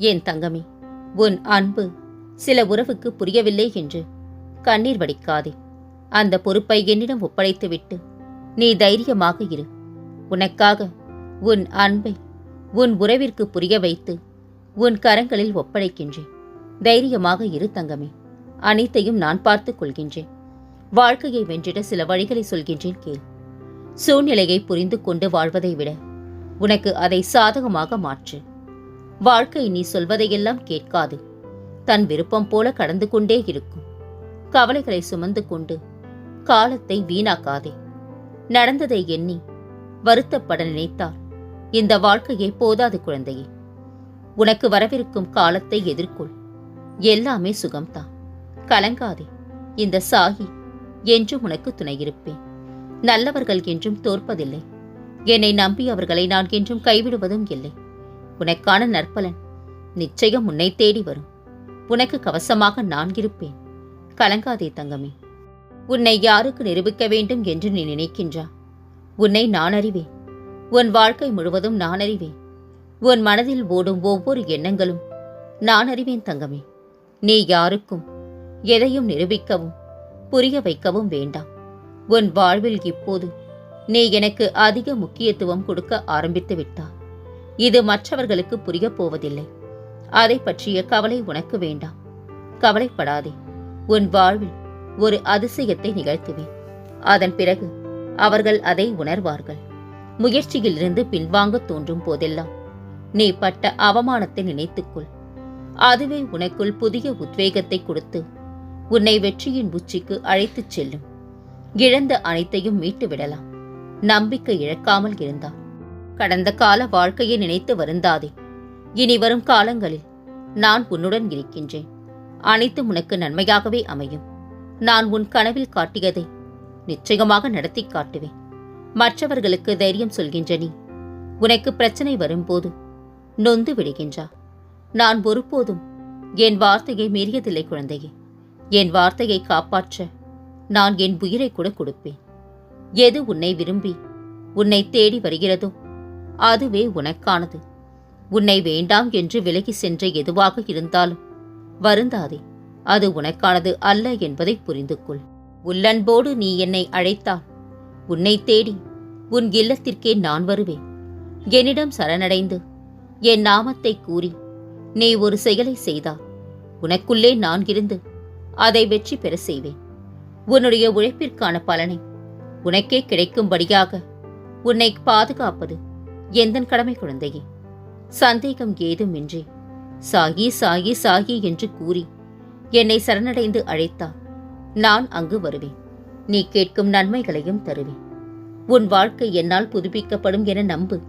என் தங்கமே உன் அன்பு சில உறவுக்கு புரியவில்லை என்று கண்ணீர் வடிக்காதே. அந்த பொறுப்பை என்னிடம் ஒப்படைத்துவிட்டு நீ தைரியமாக இரு. உனக்காக உன் அன்பை உன் உறவிற்கு புரிய வைத்து உன் கரங்களில் ஒப்படைக்கின்றேன். தைரியமாக இரு தங்கமே அனைத்தையும் நான் பார்த்துக் கொள்கின்றேன். வாழ்க்கையை வென்றிட சில வழிகளை சொல்கின்றேன் கேள். சூழ்நிலையை புரிந்து கொண்டு வாழ்வதை விட உனக்கு அதை சாதகமாக மாற்று. வாழ்க்கை நீ சொல்வதையெல்லாம் கேட்காது. தன் விருப்பம் போல கடந்து கொண்டே இருக்கும். கவலைகளை சுமந்து கொண்டு காலத்தை வீணாக்காதே. நடந்ததை எண்ணி வருத்தப்பட நினைத்தால் இந்த வாழ்க்கையே போதாது குழந்தையே. உனக்கு வரவிருக்கும் காலத்தை எதிர்கொள். எல்லாமே சுகம்தான். கலங்காதே. இந்த சாகி என்றும் உனக்கு துணையிருப்பேன் நல்லவர்கள் என்றும் தோற்பதில்லை. என்னை நம்பி அவர்களை நான் என்றும் கைவிடுவதும் இல்லை. உனக்கான நற்பலன் நிச்சயம் உன்னை தேடி வரும். உனக்கு கவசமாக நான் இருப்பேன். கலங்காதே தங்கமே. உன்னை யாருக்கு நிரூபிக்க வேண்டும் என்று நீ நினைக்கின்றா? உன்னை நான் அறிவேன். உன் வாழ்க்கை முழுவதும் நான் அறிவேன். உன் மனதில் ஓடும் ஒவ்வொரு எண்ணங்களும் நான் அறிவேன் தங்கமே. நீ யாருக்கும் எதையும் நிரூபிக்கவும் புரிய வைக்கவும் வேண்டாம். உன் வாழ்வில் இப்போது நீ எனக்கு அதிக முக்கியத்துவம் கொடுக்க ஆரம்பித்து விட்டாய். இது மற்றவர்களுக்கு புரியப் போவதில்லை. அதை பற்றிய கவலை உனக்கு வேண்டாம். கவலைப்படாதே. உன் வாழ்வில் ஒரு அதிசயத்தை நிகழ்த்துவேன். அதன் பிறகு அவர்கள் அதை உணர்வார்கள். முயற்சியிலிருந்து பின்வாங்க தோன்றும் போதெல்லாம் நீ பட்ட அவமானத்தை நினைத்துக்கொள். அதுவே உனக்குள் புதிய உத்வேகத்தை கொடுத்து உன்னை வெற்றியின் உச்சிக்கு அழைத்துச் செல்லும். இழந்த அனைத்தையும் மீட்டு விடலாம் நம்பிக்கை இழக்காமல் இருந்தால் கடந்த கால வாழ்க்கையை நினைத்து வருந்தாதே. இனி வரும் காலங்களில் நான் உன்னுடன் இருக்கின்றேன். அனைத்தும் உனக்கு நன்மையாகவே அமையும். நான் உன் கனவில் காட்டியதை நிச்சயமாக நடத்தி காட்டுவேன். மற்றவர்களுக்கு தைரியம் சொல்கின்ற நீ உனக்கு பிரச்சனை வரும்போது நொந்து விடுகின்றா. நான் ஒருபோதும் என் வார்த்தையை மீறியதில்லை குழந்தையே. என் வார்த்தையை காப்பாற்ற நான் என் உயிரை கூட கொடுப்பேன். எது உன்னை விரும்பி உன்னை தேடி வருகிறதோ அதுவே உனக்கானது. உன்னை வேண்டாம் என்று விலகி சென்ற எதுவாக இருந்தாலும் வருந்தாதே அது உனக்கானது அல்ல என்பதை புரிந்து கொள் உள்ளன்போடு நீ என்னை அழைத்தால் உன்னை தேடி உன் இல்லத்திற்கே நான் வருவேன். என்னிடம் சரணடைந்து என் நாமத்தை கூறி நீ ஒரு செயலை செய்தால் உனக்குள்ளே நான் இருந்து அதை வெற்றி பெற செய்வேன். உன்னுடைய உழைப்பிற்கான பலனை உனக்கே கிடைக்கும்படியாக உன்னை பாதுகாப்பது எந்தன் கடமை குழந்தையே? சந்தேகம் ஏதுமின்றி. சாகி சாகி சாகி என்று கூறி என்னை சரணடைந்து அழைத்தால் நான் அங்கு வருவேன். நீ கேட்கும் நன்மைகளையும் தருவேன். உன் வாழ்க்கை என்னால் புதுப்பிக்கப்படும் என நம்பு.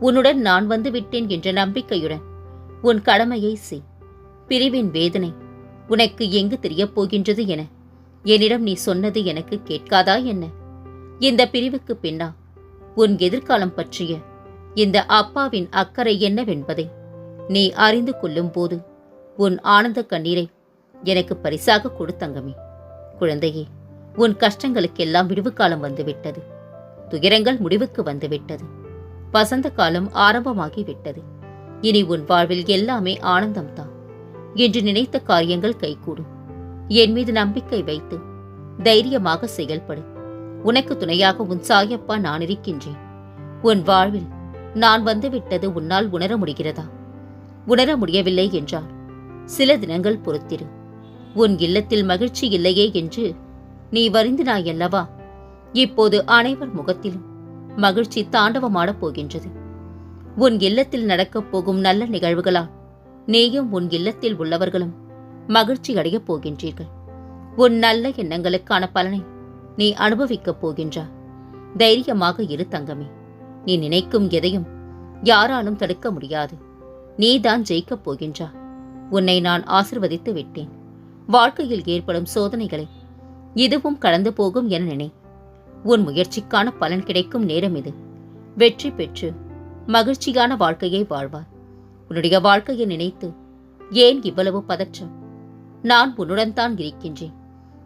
உன்னுடன் நான் வந்து விட்டேன் என்ற நம்பிக்கையுடன் உன் கடமையை செய். பிரிவின் வேதனை உனக்கு எங்கு தெரியப் போகின்றது என என்னிடம் நீ சொன்னது எனக்கு கேட்காதா என்ன? இந்த பிரிவுக்கு பின்னா உன் எதிர்காலம் பற்றிய இந்த அப்பாவின் அக்கறை என்னவென்பதை நீ அறிந்து கொள்ளும் போது உன் ஆனந்த கண்ணீரை எனக்கு பரிசாக கொடுத்தங்கமே குழந்தையே உன் கஷ்டங்களுக்கெல்லாம் விடுவு காலம் வந்துவிட்டது. துயரங்கள் முடிவுக்கு வந்துவிட்டது. வசந்த காலம் ஆரம்பமாகி விட்டது இனி உன் வாழ்வில் எல்லாமே ஆனந்தம்தான். என்று நினைத்த காரியங்கள் கைகூடும் என் மீது நம்பிக்கை வைத்து தைரியமாக செயல்படு. உனக்கு துணையாக உன் சாயப்பா நான் இருக்கின்றேன் உன் வாழ்வில் நான் வந்துவிட்டது உன்னால் உணர முடிகிறதா? உணர முடியவில்லை என்றால் சில தினங்கள் பொறுத்திரு. உன் இல்லத்தில் மகிழ்ச்சி இல்லையே என்று நீ வருந்தினாயல்லவா? இப்போது அனைவர் முகத்திலும் மகிழ்ச்சி தாண்டவமாடப் போகின்றது. உன் இல்லத்தில் நடக்கப் போகும் நல்ல நிகழ்வுகளால் நீயும் உன் இல்லத்தில் உள்ளவர்களும் மகிழ்ச்சி அடையப் போகின்றீர்கள். உன் நல்ல எண்ணங்களுக்கான பலனை நீ அனுபவிக்கப் போகின்றாய். தைரியமாக இரு தங்கமே. நீ நினைக்கும் எதையும் யாராலும் தடுக்க முடியாது. நீதான் ஜெயிக்கப் போகின்றா. உன்னை நான் ஆசிர்வதித்து விட்டேன். வாழ்க்கையில் ஏற்படும் சோதனைகளை இதுவும் கடந்து போகும் என நினை. உன் முயற்சிக்கான பலன் கிடைக்கும் நேரம் இது. வெற்றி பெற்று மகிழ்ச்சியான வாழ்க்கையை வாழ்வாய். உன்னுடைய வாழ்க்கையை நினைத்து ஏன் இவ்வளவு பதற்றம்? நான் உன்னுடன் தான் இருக்கின்றேன்.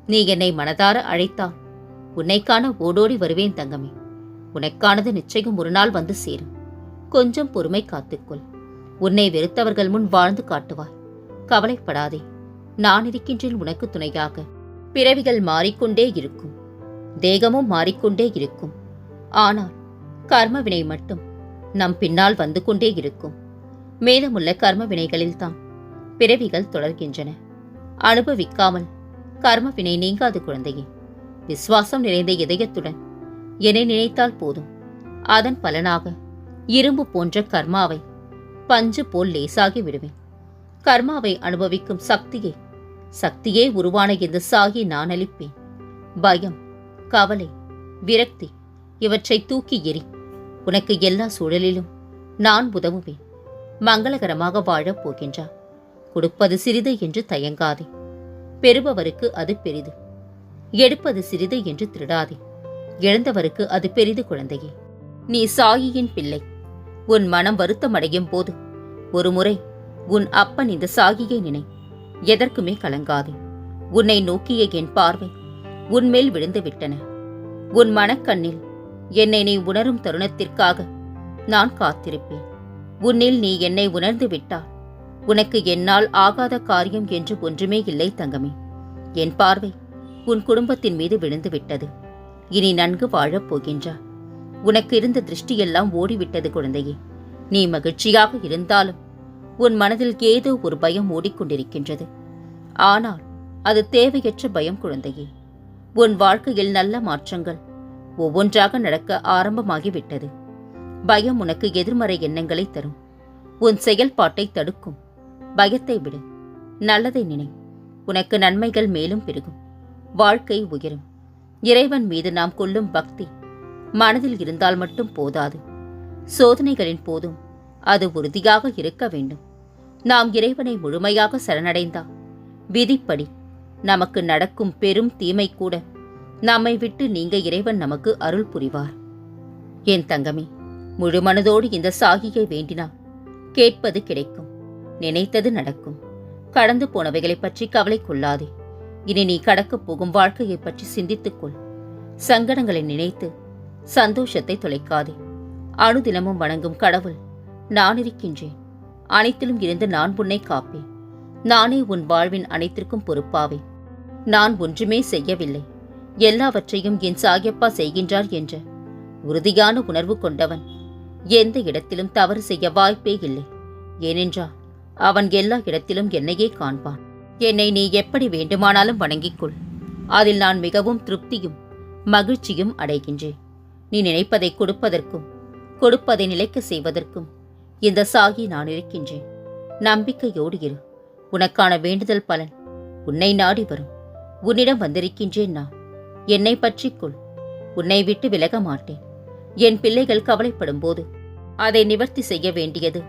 நீ என்னை மனதார அழைத்தால் உன்னைக்கான ஓடோடி வருவேன் தங்கமே. உனக்கானது நிச்சயம் ஒரு நாள் வந்து சேரும். கொஞ்சம் பொறுமை காத்துக்கொள். உன்னை வெறுத்தவர்கள் முன் வாழ்ந்து காட்டுவாய். கவலைப்படாதே. நான் இருக்கின்றேன் உனக்கு துணையாக. பிறவிகள் மாறிக்கொண்டே இருக்கும். தேகமும் மாறிக்கொண்டே இருக்கும். ஆனால் கர்ம வினை மட்டும் நம் பின்னால் வந்து கொண்டே இருக்கும். மேலமுள்ள கர்ம வினைகளில்தான் பிறவிகள் தொடர்கின்றன. அனுபவிக்காமல் கர்ம வினை நீங்காது குழந்தையே. விசுவாசம் நிறைந்த இதயத்துடன் என்னை நினைத்தால் போதும். அதன் பலனாக இரும்பு போன்ற கர்மாவை பஞ்சு போல் லேசாகி விடுவேன். கர்மாவை அனுபவிக்கும் சக்தியை சக்தியே உருவான இந்த சாகி நான் அளிப்பேன். பயம் கவலை விரக்தி இவற்றை தூக்கி எறி உனக்கு எல்லா சூழலிலும் நான் உதவுவேன். மங்களகரமாக வாழப் போகின்றார் கொடுப்பது சிறிது என்று தயங்காதே. பெறுபவருக்கு அது பெரிது. எடுப்பது சிறிது என்று திருடாதே. இழந்தவருக்கு அது பெரிது குழந்தையே. நீ சாயியின் பிள்ளை. உன் மனம் வருத்தமடையும் போது ஒருமுறை உன் அப்பன் இந்த சாகியை நினை. எதற்குமே கலங்காதே. உன்னை நோக்கிய என் பார்வை உன்மேல் விழுந்து விட்டன. உன் மனக்கண்ணில் என்னை நீ உணரும் தருணத்திற்காக நான் காத்திருப்பேன். உன்னில் நீ என்னை உணர்ந்து விட்டால் உனக்கு என்னால் ஆகாத காரியம் என்று ஒன்றுமே இல்லை தங்கமே. என் பார்வை உன் குடும்பத்தின் மீது விழுந்து விட்டது. இனி நன்கு வாழப் போகின்றார் உனக்கு இருந்த திருஷ்டியெல்லாம் ஓடிவிட்டது குழந்தையே. நீ மகிழ்ச்சியாக இருந்தாலும் உன் மனதில் ஏதோ ஒரு பயம் ஓடிக்கொண்டிருக்கின்றது. ஆனால் அது தேவையற்ற பயம் குழந்தையே. உன் வாழ்க்கையில் நல்ல மாற்றங்கள் ஒவ்வொன்றாக நடக்க ஆரம்பமாகிவிட்டது. பயம் உனக்கு எதிர்மறை எண்ணங்களை தரும். உன் செயல்பாட்டை தடுக்கும். பயத்தை விடு. நல்லதை நினை. உனக்கு நன்மைகள் மேலும் பெருகும். வாழ்க்கை உயரும். இறைவன் மீது நாம் கொள்ளும் பக்தி மனதில் இருந்தால் மட்டும் போதாது. சோதனைகளின் போதும் அது உறுதியாக இருக்க வேண்டும். நாம் இறைவனை முழுமையாக சரணடைந்தால் விதிப்படி நமக்கு நடக்கும் பெரும் தீமை கூட நம்மை விட்டு நீங்க இறைவன் நமக்கு அருள் புரிவார். என் தங்கமே முழு மனதோடு இந்த சாகியை வேண்டினால் கேட்பது கிடைக்கும். நினைத்தது நடக்கும். கடந்து போனவைகளைப் பற்றி கவலை கொள்ளாதே. இனி நீ கடக்கப் போகும் வாழ்க்கையைப் பற்றி சிந்தித்துக்கொள் சங்கடங்களை நினைத்து சந்தோஷத்தை தொலைக்காதே. அணுதினமும் வணங்கும் கடவுள் நான் இருக்கின்றேன். அனைத்திலும் இருந்து நான் உன்னை காப்பேன். நானே உன் வாழ்வின் அனைத்திற்கும் பொறுப்பாவேன் நான் ஒன்றுமே செய்யவில்லை. எல்லாவற்றையும் என் சாகியப்பா செய்கின்றார் என்ற உறுதியான உணர்வு கொண்டவன். எந்த இடத்திலும் தவறு செய்ய வாய்ப்பே இல்லை. ஏனென்றால் அவன் எல்லா இடத்திலும் என்னையே காண்பான். என்னை நீ எப்படி வேண்டுமானாலும் வணங்கிக் கொள் அதில் நான் மிகவும் திருப்தியும் மகிழ்ச்சியும் அடைகின்றேன். நீ நினைப்பதை கொடுப்பதற்கும் கொடுப்பதை நிலைக்க செய்வதற்கும் இந்த சாகி நான் இருக்கின்றேன் நம்பிக்கையோடு இரு. உனக்கான வேண்டுதல் பலன் உன்னை நாடி வரும். உன்னிடம் வந்திருக்கின்றேன் நான். என்னை பற்றிக்கொள் உன்னை விட்டு விலக மாட்டேன். என் பிள்ளைகள் கவலைப்படும் போது அதை நிவர்த்தி செய்ய வேண்டியது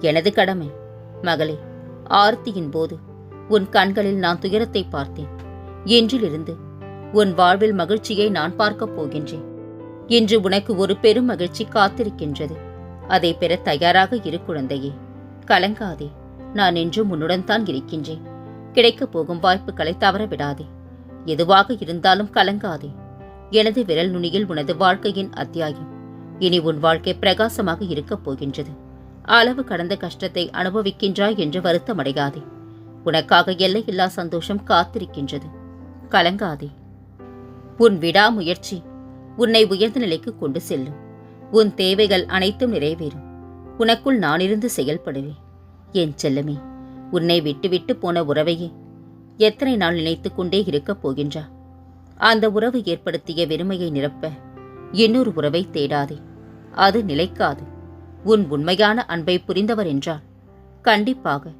எனது கடமை. மகளே ஆர்த்தியின் போது உன் கண்களில் நான் துயரத்தை பார்த்தேன். என்றிலிருந்து உன் வாழ்வில் மகிழ்ச்சியை நான் பார்க்கப் போகின்றேன். இன்று உனக்கு ஒரு பெரும் மகிழ்ச்சி காத்திருக்கின்றது. அதை பெற தயாராக இரு குழந்தையே. கலங்காதே. நான் என்றும் உன்னுடன் தான் இருக்கின்றேன். கிடைக்கப் போகும் வாய்ப்புகளை தவறவிடாதே எதுவாக இருந்தாலும் கலங்காதே. எனது விரல் நுனியில் உனது வாழ்க்கையின் அத்தியாயம். இனி உன் வாழ்க்கை பிரகாசமாக இருக்கப் போகின்றது. அளவு கடந்த கஷ்டத்தை அனுபவிக்கின்றாய் என்று வருத்தமடையாதே. உனக்காக எல்லையில்லா சந்தோஷம் காத்திருக்கின்றது. கலங்காதே. உன் விடாமுயற்சி உன்னை உயர்ந்த நிலைக்கு கொண்டு செல்லும். உன் தேவைகள் அனைத்தும் நிறைவேறும். உனக்குள் நானிருந்து செயல்படுவேன். என் செல்லமே உன்னை விட்டுவிட்டு போன உறவையே எத்தனை நாள் நினைத்து கொண்டே இருக்கப் போகின்றா? அந்த உறவு ஏற்படுத்திய வெறுமையை நிரப்ப இன்னொரு உறவை தேடாதே. அது நிலைக்காது. உன் உண்மையான அன்பை புரிந்தவர் என்றால் கண்டிப்பாக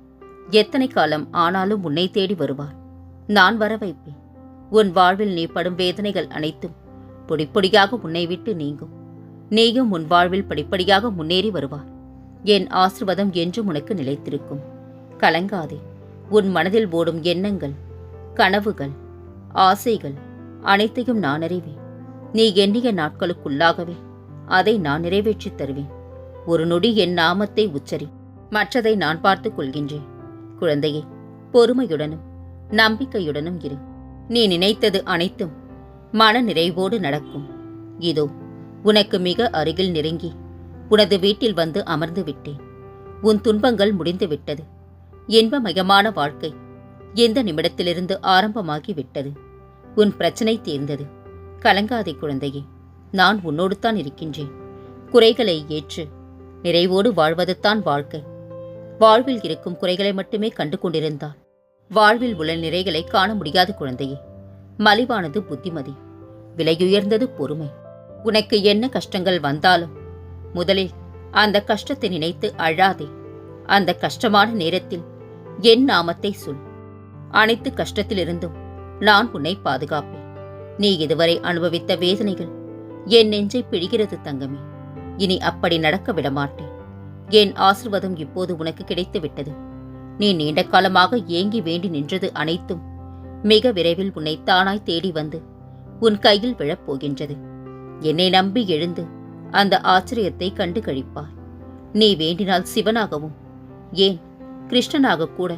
எத்தனை காலம் ஆனாலும் உன்னை தேடி வருவார். நான் வர வைப்பேன். உன் வாழ்வில் நீ படும் வேதனைகள் அனைத்தும் பொடிப்பொடியாக உன்னை விட்டு நீங்கும். நீயும் உன் வாழ்வில் படிப்படியாக முன்னேறி வருவார். என் ஆசிர்வாதம் என்றும் உனக்கு நிலைத்திருக்கும். கலங்காதே. உன் மனதில் ஓடும் எண்ணங்கள் கனவுகள் ஆசைகள் அனைத்தையும் நான் அறிவேன். நீ எண்ணிய நாட்களுக்குள்ளாகவே அதை நான் நிறைவேற்றித் தருவேன். ஒரு நொடி என் நாமத்தை உச்சரி. மற்றதை நான் பார்த்துக் கொள்கின்றேன். குழந்தையே பொறுமையுடனும் நம்பிக்கையுடனும் இரு. நீ நினைத்தது அனைத்தும் மன நிறைவோடு நடக்கும். இதோ உனக்கு மிக அருகில் நெருங்கி உனது வீட்டில் வந்து அமர்ந்து விட்டேன். உன் துன்பங்கள் முடிந்து விட்டது. இன்பமயமான வாழ்க்கை எந்த நிமிடத்திலிருந்து ஆரம்பமாகி விட்டது? உன் பிரச்சனை தீர்ந்தது. கலங்காதே குழந்தையே நான் உன்னோடு தான் இருக்கின்றேன். குறைகளை ஏற்று நிறைவோடு வாழ்வதுதான் வாழ்க்கை. வாழ்வில் இருக்கும் குறைகளை மட்டுமே கண்டு கொண்டிருந்தால் வாழ்வில் உள்ள நிறைகளை காண முடியாத குழந்தையே மலிவானது புத்திமதி விலையுயர்ந்தது பொறுமை. உனக்கு என்ன கஷ்டங்கள் வந்தாலும் முதலில் அந்த கஷ்டத்தை நினைத்து அழாதே. அந்த கஷ்டமான நேரத்தில் என் நாமத்தை சொல். அனைத்து கஷ்டத்திலிருந்தும் நான் உன்னை பாதுகாப்பேன். நீ இதுவரை அனுபவித்த வேதனைகள் என் நெஞ்சை பிழிகிறது தங்கமே. இனி அப்படி நடக்க விடமாட்டேன். என் ஆசிர்வாதம் இப்போது உனக்கு கிடைத்துவிட்டது. நீ நீண்ட காலமாக ஏங்கி வேண்டி நின்றது அனைத்தும் மிக விரைவில் உன்னை தானாய் தேடி வந்து உன் கையில் விழப்போகின்றது. என்னை நம்பி எழுந்து அந்த ஆச்சரியத்தை கண்டு கழிப்பார் நீ வேண்டினால் சிவனாகவும் ஏன் கிருஷ்ணனாக கூட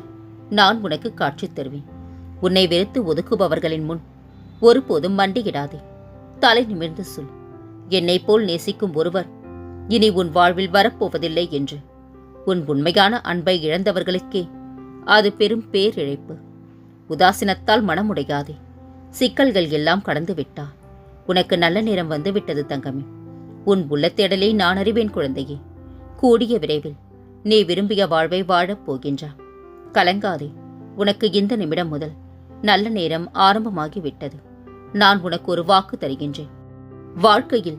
நான் உனக்கு காட்சி தருவேன். உன்னை வெறுத்து ஒதுக்குபவர்களின் முன் ஒருபோதும் மண்டியிடாதே. தலை நிமிர்ந்து சொல். என்னைப் போல் நேசிக்கும் ஒருவர் இனி உன் வாழ்வில் வரப்போவதில்லை என்று. உன் உண்மையான அன்பை இழந்தவர்களுக்கே அது பெரும் பேரிழைப்பு. உதாசீனத்தால் மனமுடையாதே. சிக்கல்கள் எல்லாம் கடந்து விட்டா உனக்கு நல்ல நேரம் வந்து விட்டது தங்கமே. உன் உள்ளத்தேடலை நான் அறிவேன் குழந்தையே. கூடிய விரைவில் நீ விரும்பிய வாழ்வை வாழப் போகின்றா. கலங்காதே. உனக்கு இந்த நிமிடம் முதல் நல்ல நேரம் ஆரம்பமாகி விட்டது நான் உனக்கு ஒரு வாக்கு தருகின்றேன். வாழ்க்கையில்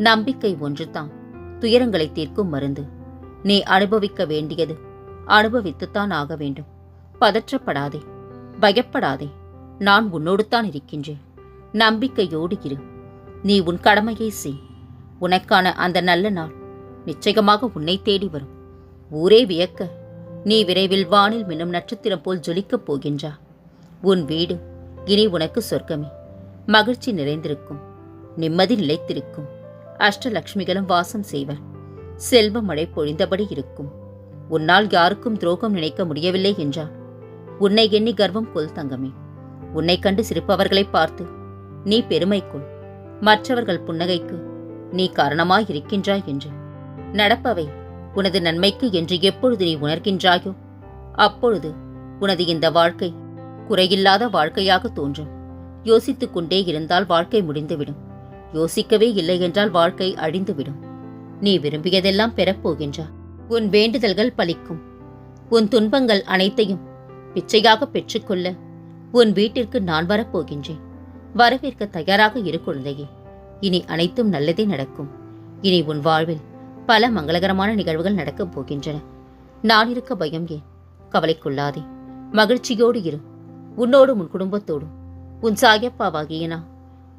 நம்பிக்கை ஒன்றுதான். துயரங்களை தீர்க்கும் மருந்து. நீ அனுபவிக்க வேண்டியது அனுபவித்துத்தான் ஆக வேண்டும். பதற்றப்படாதே பயப்படாதே. நான் உன்னோடுத்தான் இருக்கின்றேன். நம்பிக்கையோடு இரு. நீ உன் கடமையை செய். உனக்கான அந்த நல்ல நாள் நிச்சயமாக உன்னை தேடி வரும். ஊரே வியக்க நீ விரைவில் வானில் மின்னும் நட்சத்திரம் போல் ஜொலிக்கப் போகின்றா. உன் வீடு இனி உனக்கு சொர்க்கமே. மகிழ்ச்சி நிறைந்திருக்கும். நிம்மதி நிலைத்திருக்கும். அஷ்டலக்ஷ்மிகளும் வாசம் செய்வர். செல்வ மழை பொழிந்தபடி இருக்கும். உன்னால் யாருக்கும் துரோகம் நினைக்க முடியவில்லை என்றால் உன்னை எண்ணி கர்வம் கொள் தங்கமே. உன்னை கண்டு சிரிப்பவர்களை பார்த்து நீ பெருமை கொள் மற்றவர்கள் புன்னகைக்கு நீ காரணமாய் இருக்கின்றாய் என்று. நடப்பவை உனது நன்மைக்கு என்று எப்பொழுது நீ உணர்கின்றாயோ அப்பொழுது உனது இந்த வாழ்க்கை குறையில்லாத வாழ்க்கையாக தோன்றும். யோசித்துக் கொண்டே இருந்தால் வாழ்க்கை முடிந்துவிடும். யோசிக்கவே இல்லை என்றால் வாழ்க்கை அழிந்துவிடும். நீ விரும்பியதெல்லாம் பெறப்போகின்றாய். உன் வேண்டுதல்கள் பலிக்கும். உன் துன்பங்கள் அனைத்தையும் பிச்சையாக பெற்றுக்கொள்ள உன் வீட்டிற்கு நான் வரப்போகின்றேன். வரவேற்க தயாராக இரு குழந்தையே. இனி அனைத்தும் நல்லதே நடக்கும். இனி உன் வாழ்வில் பல மங்களகரமான நிகழ்வுகள் நடக்கப் போகின்றன. நான் இருக்க பயம் ஏன்? கவலைக்குள்ளாதே. மகிழ்ச்சியோடு இரு. உன்னோடும் உன் குடும்பத்தோடும். உன் சாயப்பாவாகிய நான்